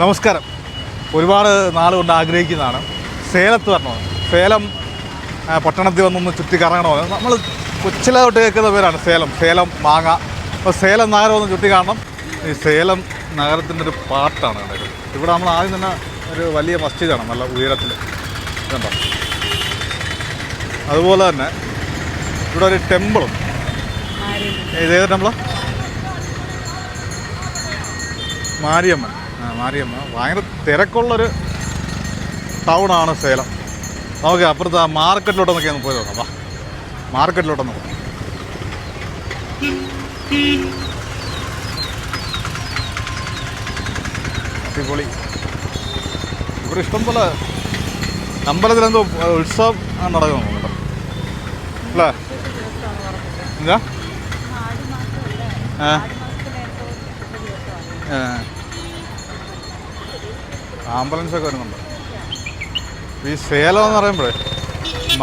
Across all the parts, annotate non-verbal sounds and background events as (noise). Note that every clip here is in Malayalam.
നമസ്കാരം. ഒരുപാട് നാളുകൊണ്ട് ആഗ്രഹിക്കുന്നതാണ്. സേലത്ത് വരണമെന്ന് സേലം പട്ടണത്തിൽ വന്നൊന്ന് ചുറ്റി കറങ്ങണമെന്ന് നമ്മൾ കൊച്ചിലോട്ട് കേൾക്കുന്ന പേരാണ് സേലം. സേലം മാങ്ങ. അപ്പോൾ സേലം നഗരം ഒന്ന് ചുറ്റി കാണണം ഈ സേലം നഗരത്തിന്റെ ഒരു പാർട്ടാണ് കണ്ടത്. ഇവിടെ നമ്മൾ ആദ്യം തന്നെ ഒരു വലിയ മസ്ജിദാണ് നല്ല ഉയരത്തിൽ. കണ്ടോ? അതുപോലെ തന്നെ ഇവിടെ ഒരു ടെമ്പിളും. ഇതേത് ടെമ്പിളാണ് മാരിയമ്മൻ. മാരിയമ്മ. ഭയങ്കര തിരക്കുള്ളൊരു ടൗണാണ് സേലം. നമുക്ക് അപ്പുറത്ത് ആ മാർക്കറ്റിലോട്ടൊന്നൊക്കെ ഒന്ന് പോയി നോക്കാം. വാ. മാർക്കറ്റിലോട്ടൊന്ന് പോകാം. അടിപൊളി. ഇവിടെ ഇഷ്ടംപോലെ അമ്പലത്തിലെന്തോ ഉത്സവം നടക്കുന്നു കേട്ടോ. അല്ലേ? എന്താ? ആ. ഏ. ആംബുലൻസ് ഒക്കെ വരുന്നുണ്ട്. ഈ സേലം എന്ന് പറയുമ്പോഴേ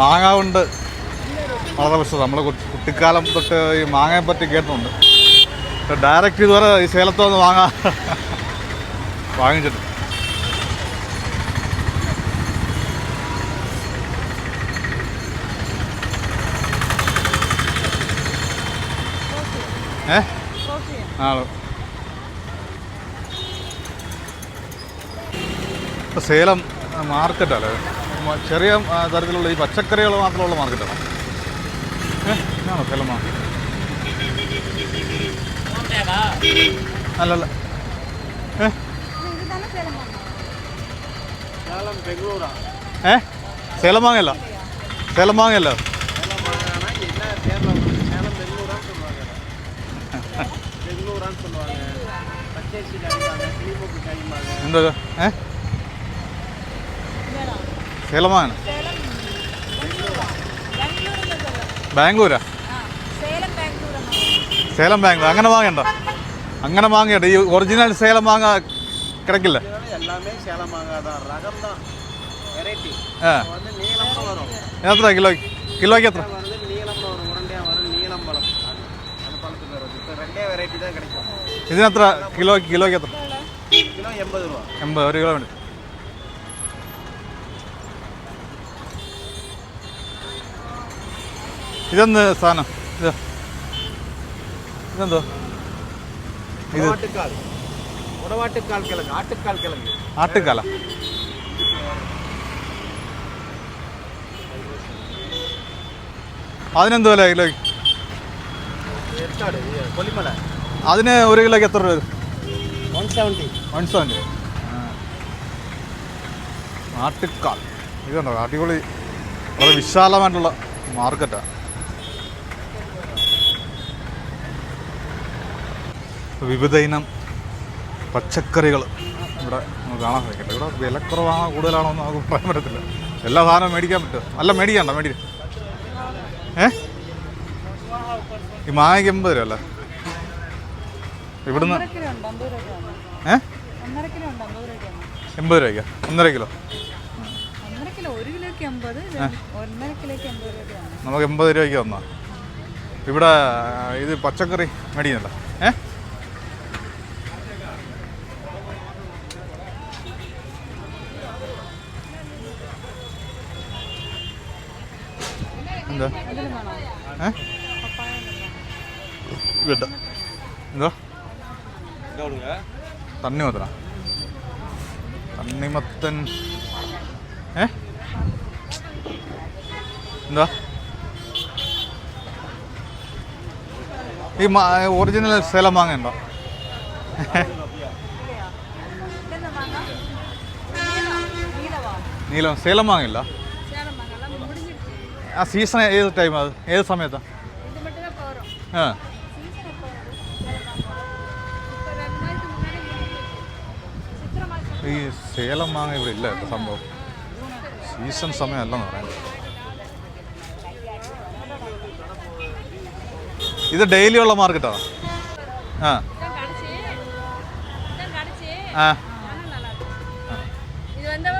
മാങ്ങ കൊണ്ട് വളരെ പ്രശ്നം നമ്മൾ കുട്ടിക്കാലം തൊട്ട് ഈ മാങ്ങയെ പറ്റി കേട്ടിട്ടുണ്ട്. ഡയറക്റ്റ് ഇതുവരെ ഈ സേലത്ത് വന്ന് വാങ്ങാ (laughs) വാങ്ങിച്ചിട്ട് ഏ? ആളോ ഇപ്പോൾ സേലം മാർക്കറ്റല്ലേ ചെറിയ തരത്തിലുള്ള ഈ പച്ചക്കറികൾ മാത്രമുള്ള മാർക്കറ്റാണ് ഏഹ് സേലം മാർക്കറ്റ് അല്ലല്ല. ഏഹ് ഏ? സേലം വാങ്ങല്ല സേലം വാങ്ങല്ല (laughs) എന്താ ഏഹ് സേലമാണ് ബാംഗ്ലൂരാ? സേലം ബാംഗ്ലൂർ. അങ്ങനെ വാങ്ങണ്ട. അങ്ങനെ വാങ്ങിയണ്ട ഈ ഒറിജിനൽ സേലം വാങ്ങ കിടക്കില്ല. എത്ര കിലോ കിലോയ്ക്ക് എത്ര? ഇതിനെത്ര കിലോ കിലോയ്ക്ക് എത്ര? എൺപത് ഒരു കിലോ വേണ്ടി ഇതെന്ത് സാധനം? ഇത് ഇതെന്തോ? ഇത് ആട്ടുകാല. അതിനെന്തോ വില കിലോ? അതിന് ഒരു കിലോക്ക് എത്ര രൂപ ആട്ടുകാൽ. ഇതുണ്ടോ അടിപൊളി. വളരെ വിശാലമായിട്ടുള്ള മാർക്കറ്റാണ് വിവിധ ഇനം പച്ചക്കറികൾ ഇവിടെ നമുക്ക് കാണാൻ സാധിക്കട്ടെ. ഇവിടെ വിലക്കുറവാണോ കൂടുതലാണോ എന്ന് നമുക്ക് പറയാൻ പറ്റത്തില്ല. എല്ലാ സാധനവും മേടിക്കാൻ പറ്റും അല്ല മേടിക്കണ്ട മേടിക്ക. ഏ? ഈ മായക്ക് എൺപത് രൂപ അല്ലേ? ഇവിടുന്ന് ഏഹ് ഏ? എൺപത് രൂപയ്ക്ക്? ഒന്നര കിലോ? നമുക്ക് എൺപത് രൂപയ്ക്ക് വന്നാ. ഇവിടെ ഇത് പച്ചക്കറി മേടിക്കുന്നില്ല. ഏ? എന്താ? ഏ. വേണ്ട എന്തോ? തണ്ണിമത്തന? തണ്ണിമത്തൻ ഏ? എന്താ? ഈ ഒറിജിനൽ സ്ഥലം മാങ്ങ? (laughs) നീലം. സേലം മാങ്ങയില്ല ആ സീസൺ ഏത് ടൈം അത്? ഏത് സമയത്താണ് ആ. ഈ സേലം മാങ്ങ ഇവിടെ ഇല്ല കേട്ടോ സംഭവം. സീസൺ സമയമല്ലെന്ന് പറയാം ഇത് ഡെയിലി ഉള്ള മാർക്കറ്റാ ആ. ആ. ഇത് എന്താ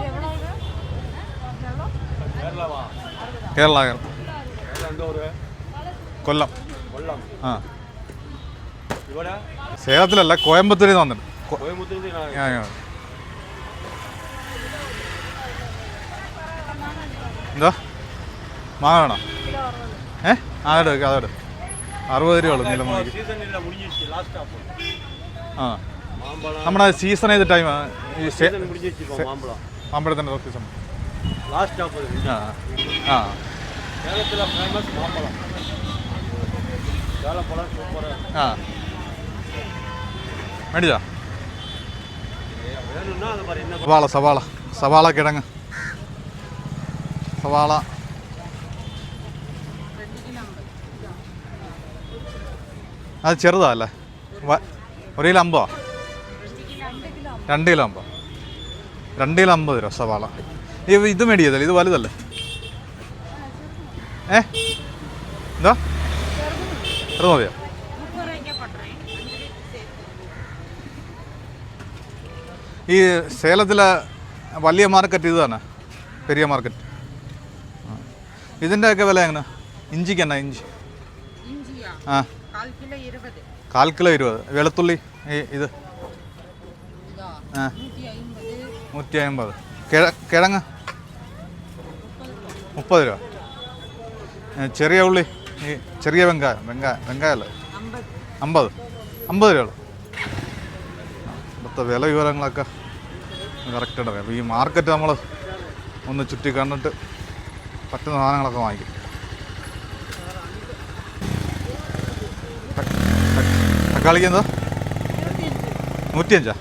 കേരള കേരള. കൊല്ലം. ആ. സേലത്തിലല്ല കോയമ്പത്തൂരിൽ നിന്ന് വന്നിട്ടുണ്ട്. എന്താ? മാങ്ങ വേണോ ഏ അതെടു അതോട് അറുപത് രൂപ നീല നീലമാങ്ങ ആ. നമ്മുടെ സീസൺ ഏത് ടൈമാണ് മാമ്പഴത്തിന്റെ സീസൺ லாஸ்ட் ஆஃப் அது ആ ആ சேலத்தில் ஃபேமஸ் மாம்பழம் சேலப்பழம் சூப்பராக ആ മേടിച്ചാ வேணும்னா அது மாதிரி என்ன സവാള സവാള സവാള കിഴങ്ങ് സവാള അത് ചെറുതാ അല്ലേ വ- ഒരു കിലോ അമ്പതോ രണ്ട് കിലോ അമ്പത് രണ്ട് കിലോ അമ്പത് രൂപ സവാള ഈ ഇത് മേടിയതല്ലേ ഇത് വലുതല്ലേ? ഏ? എന്താ അത് മതിയോ? ഈ സേലത്തിലെ വലിയ മാർക്കറ്റ് ഇതാണ് പെരിയ മാർക്കറ്റ്. ഇതിന്റെയൊക്കെ വില എങ്ങനെ? ഇഞ്ചിക്ക് എന്നാ ഇഞ്ചി? ആ. കാൽ കിലോ ഇരുപത്. വെളുത്തുള്ളി ഈ ഇത്? നൂറ്റി അമ്പത് കിഴ കിഴങ്ങ്? മുപ്പത് രൂപ. ചെറിയ ഉള്ളി ഈ ചെറിയ വെങ്കായം വെങ്കായ വെങ്കായമല്ല അമ്പത്. അമ്പത് രൂപ ഇവിടുത്തെ വില വിവരങ്ങളൊക്കെ കറക്റ്റ് അറിയാം അപ്പോൾ ഈ മാർക്കറ്റ് നമ്മൾ ഒന്ന് ചുറ്റി കണ്ടിട്ട് പറ്റുന്ന സാധനങ്ങളൊക്കെ വാങ്ങിക്കും. തക്കാളിക്ക് എന്തോ? നൂറ്റിയഞ്ചാ?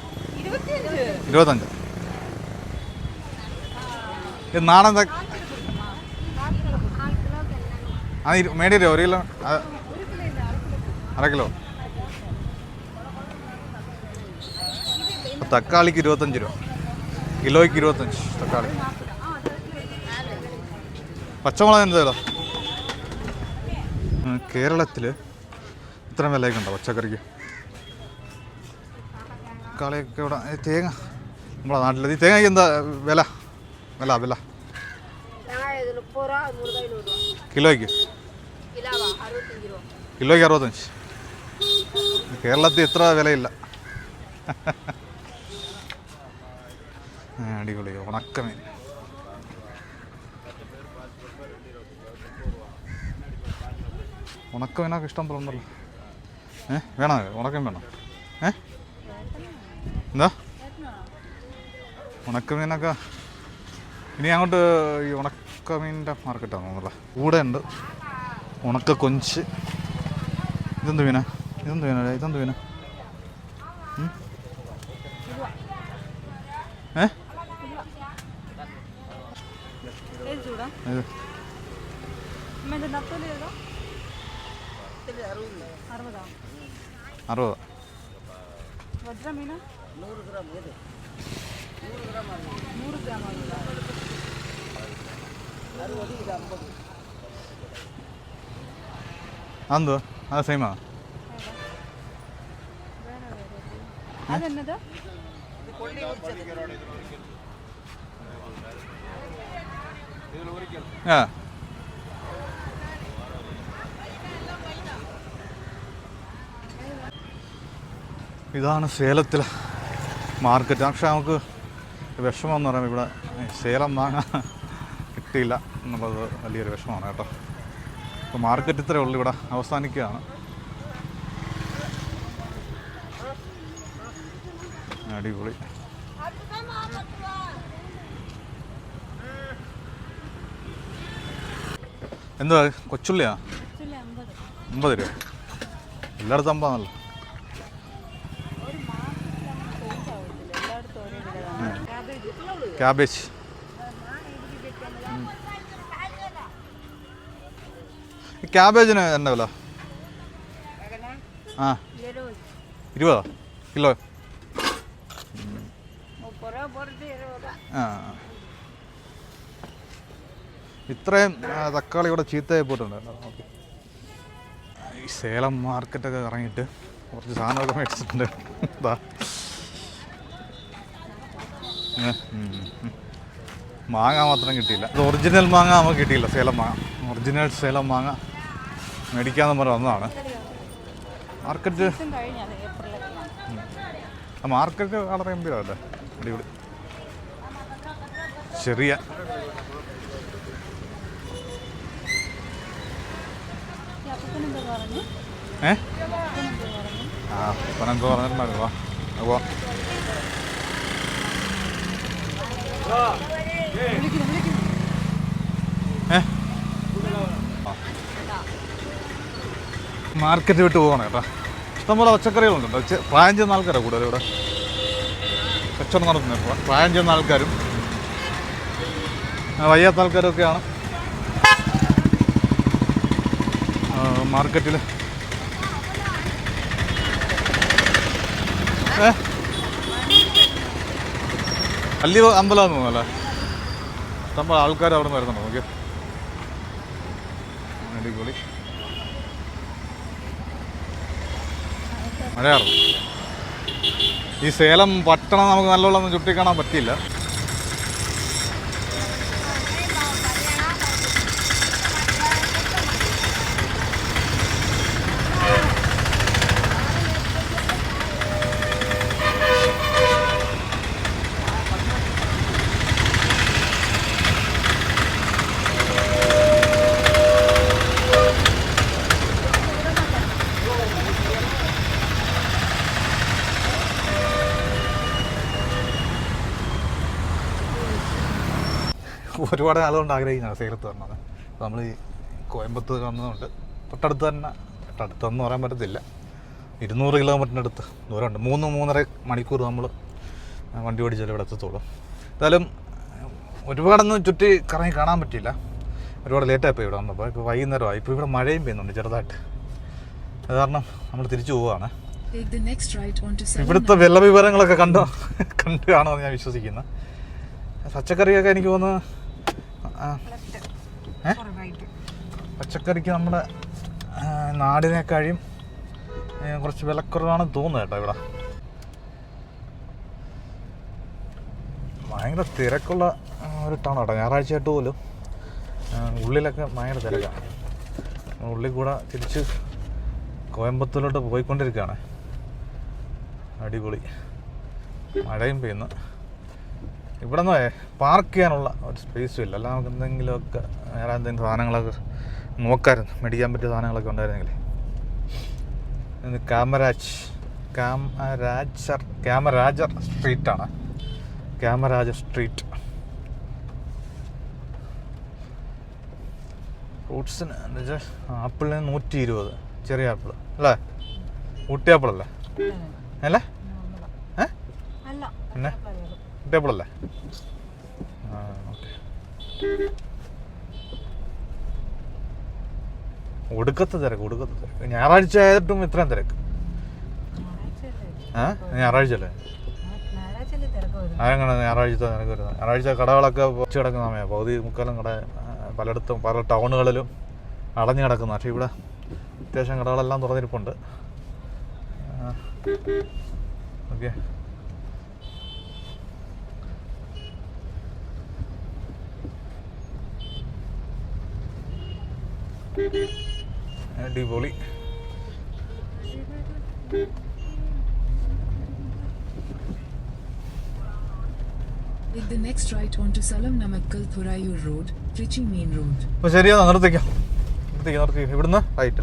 ഇരുപത്തഞ്ചാ. ഇത് നാടൻ അത് മേടി തരുമോ ഒരു കിലോ. അര കിലോ. തക്കാളിക്ക് ഇരുപത്തഞ്ച് രൂപ. കിലോയ്ക്ക് ഇരുപത്തഞ്ച് തക്കാളി. പച്ചമുളക് എന്തായാലോ കേരളത്തിൽ ഇത്രയും വിലയൊക്കെ ഉണ്ടോ പച്ചക്കറിക്ക്? തക്കാളിയൊക്കെ ഇവിടെ തേങ്ങ. നമ്മുടെ നാട്ടിൽ ഈ തേങ്ങയ്ക്ക് എന്താ വില? വില വില. കിലോയ്ക്ക്? കിലോയ്ക്ക് അറുപത്തഞ്ച്. കേരളത്തിൽ ഇത്ര വിലയില്ല. അടിപൊളി ഉണക്കമീൻ ഉണക്കമീനൊക്കെ ഇഷ്ടം പോലെ ഉണ്ടല്ലോ. ഏ വേണോ? ഉണക്കമീൻ വേണോ? ഏ? എന്താ? ഉണക്കമീനൊക്കെ ഇനി അങ്ങോട്ട് ഈ ഉണക്കമീനിന്റെ മാർക്കറ്റാണ് തോന്നുന്നില്ല കൂടെ ഉണ്ട്. ഉണക്ക കൊഞ്ച്. ഇതെന്ത് മീനാ ഇതെന്ത് മീനാ ഇതെന്ത് മീനാ ഏ? അറുപത്? അതെന്തുവാ? അത് സെയിം ആ. ഇതാണ് സേലത്തിലെ മാർക്കറ്റ് പക്ഷെ നമുക്ക് വിഷമമെന്ന് പറയുമ്പോൾ ഇവിടെ സേലം വാങ്ങാൻ കിട്ടിയില്ല. എന്നുള്ളത് വലിയൊരു വിഷമമാണ് കേട്ടോ. അപ്പോൾ മാർക്കറ്റ് ഇത്രയേ ഉള്ളൂ ഇവിടെ. അവസാനിക്കുകയാണ്. അടിപൊളി. എന്താ കൊച്ചുള്ളിയാ? അമ്പത് രൂപ. എല്ലായിടത്തും അമ്പതാണല്ലോ. ക്യാബേജ് ക്യാബേജിന് എന്താ വില ആ. ഇരുപതാ? കിലോ? ഇത്രയും തക്കാളി ഇവിടെ ചീത്തയായി പോയിട്ടുണ്ടായിരുന്നു ഓക്കെ ഈ സേലം മാർക്കറ്റൊക്കെ ഇറങ്ങിയിട്ട് കുറച്ച് സാധനമൊക്കെ മേടിച്ചിട്ടുണ്ട്. ഉം. മാങ്ങ മാത്രം കിട്ടിയില്ല. ഇത് ഒറിജിനൽ മാങ്ങ നമുക്ക് കിട്ടിയില്ല സേലം മാങ്ങ. ഒറിജിനൽ സേലം മാങ്ങ മേടിക്കാമെന്ന് പറഞ്ഞ് വന്നതാണ്. മാർക്കറ്റ് മാർക്കറ്റ് വളരെ ഗംഭീരമല്ലേ അടിപൊളി. ചെറിയ അപ്പനെന്താ പറഞ്ഞു ഏ? ആ വാ. അപ്പോൾ ഏ? മാർക്കറ്റ് വിട്ട് പോകണം കേട്ടോ. ഇഷ്ടംപോലെ പച്ചക്കറികളുണ്ട്. പ്രായം ചെയ്യുന്ന ആൾക്കാരാണ് കൂടുതൽ ഇവിടെ. കച്ചവടം നടത്തുന്നത് പ്രായം ചെയ്യുന്ന ആൾക്കാരും വയ്യാത്ത ആൾക്കാരൊക്കെയാണ്. മാർക്കറ്റിൽ അല്ലി അമ്പലമാണെന്ന് തോന്നുന്നല്ലേ ഇഷ്ടംപോലെ ആൾക്കാർ അവിടെ നിന്ന് വരുന്നുണ്ട്? നോക്കിയോ. അടിപൊളി. മഴയാറ് ഈ സേലം പട്ടണം നമുക്ക് നല്ലോണം ചുറ്റിക്കാണാൻ പറ്റിയില്ല. ഒരുപാട് ആളുകൊണ്ട് ആഗ്രഹിക്കുന്നതാണ് സേലത്ത് വരണത് അപ്പോൾ നമ്മൾ ഈ കോയമ്പത്തൂർ വന്നതുകൊണ്ട് തൊട്ടടുത്ത് തന്നെ തൊട്ടടുത്തെന്ന് പറയാൻ പറ്റത്തില്ല. ഇരുന്നൂറ് കിലോമീറ്ററിന്റെ അടുത്ത് ദൂരമുണ്ട്. മൂന്ന് മൂന്നര മണിക്കൂർ നമ്മൾ വണ്ടി ഓടിച്ചാൽ ഇവിടെ എത്തത്തുള്ളൂ. എന്തായാലും ഒരുപാടൊന്നും ചുറ്റി കറങ്ങി കാണാൻ പറ്റിയില്ല. ഒരുപാട് ലേറ്റായിപ്പോൾ ഇവിടെ വന്നപ്പോൾ ഇപ്പോൾ വൈകുന്നേരമായി. ഇപ്പോൾ ഇവിടെ മഴയും പെയ്യുന്നുണ്ട് ചെറുതായിട്ട്. അത് കാരണം നമ്മൾ തിരിച്ചു പോവുകയാണ് ഇവിടുത്തെ വെള്ള വിവരങ്ങളൊക്കെ കണ്ടോ? കണ്ടു കാണുമെന്ന് ഞാൻ വിശ്വസിക്കുന്നു. പച്ചക്കറിയൊക്കെ എനിക്ക് തോന്നുന്നു? പച്ചക്കറിക്ക് നമ്മുടെ നാടിനേക്കാളും കുറച്ച് വിലക്കുറവാണെന്ന് തോന്നുന്നു കേട്ടോ ഇവിടെ. ഭയങ്കര തിരക്കുള്ള ഒരു ടൗൺ കേട്ടോ ഞായറാഴ്ചയായിട്ട് പോലും ഉള്ളിലൊക്കെ ഭയങ്കര തിരക്കാണ് ഉള്ളിൽ കൂടെ തിരിച്ച് കോയമ്പത്തൂരിലോട്ട് പോയിക്കൊണ്ടിരിക്കുകയാണ്. അടിപൊളി. മഴയും പെയ്യുന്നു. ഇവിടെ നിന്ന് പാർക്ക് ചെയ്യാനുള്ള ഒരു സ്പേസും ഇല്ല. അല്ല നമുക്ക് എന്തെങ്കിലുമൊക്കെ വേറെ എന്തെങ്കിലും സാധനങ്ങളൊക്കെ നോക്കാമായിരുന്നു. മേടിക്കാൻ പറ്റിയ സാധനങ്ങളൊക്കെ ഉണ്ടായിരുന്നെങ്കിൽ ക്യാമരാജ് കാമരാജ് കാമരാജർ കാമരാജർ സ്ട്രീറ്റാണ് കാമരാജർ സ്ട്രീറ്റ് ഫ്രൂട്ട്സിന് എന്താ വെച്ചാൽ ആപ്പിളിന് നൂറ്റി ഇരുപത് ചെറിയ ആപ്പിൾ. അല്ലേ? ഊട്ടി ആപ്പിളല്ലേ അല്ലേ? ഏ? അല്ല. പിന്നെ? ആപ്പിൾ അല്ലേ? ഒടുക്കത്തെ തിരക്ക് ഒടുക്കത്തെ തിരക്ക്. ഞായറാഴ്ച ആയിട്ടും ഇത്രയും തിരക്ക്. ആ ഞായറാഴ്ച അല്ലേ അതെങ്ങനെ ഞായറാഴ്ച നിനക്ക് വരുന്നത്? ഞായറാഴ്ച കടകളൊക്കെ പൊച്ചു കിടക്കുന്ന സമയം പകുതി മുക്കാലും കട പലയിടത്തും പല ടൗണുകളിലും അടഞ്ഞു കിടക്കുന്നു. പക്ഷേ ഇവിടെ അത്യാവശ്യം കടകളെല്ലാം തുറന്നിരിപ്പുണ്ട്. ഓക്കെ. അടിപൊളി. ശരിയാ നിർത്തിക്കാം. നിർത്തിക്കാം നിർത്തി ഇവിടുന്ന്? ആയിട്ടില്ല.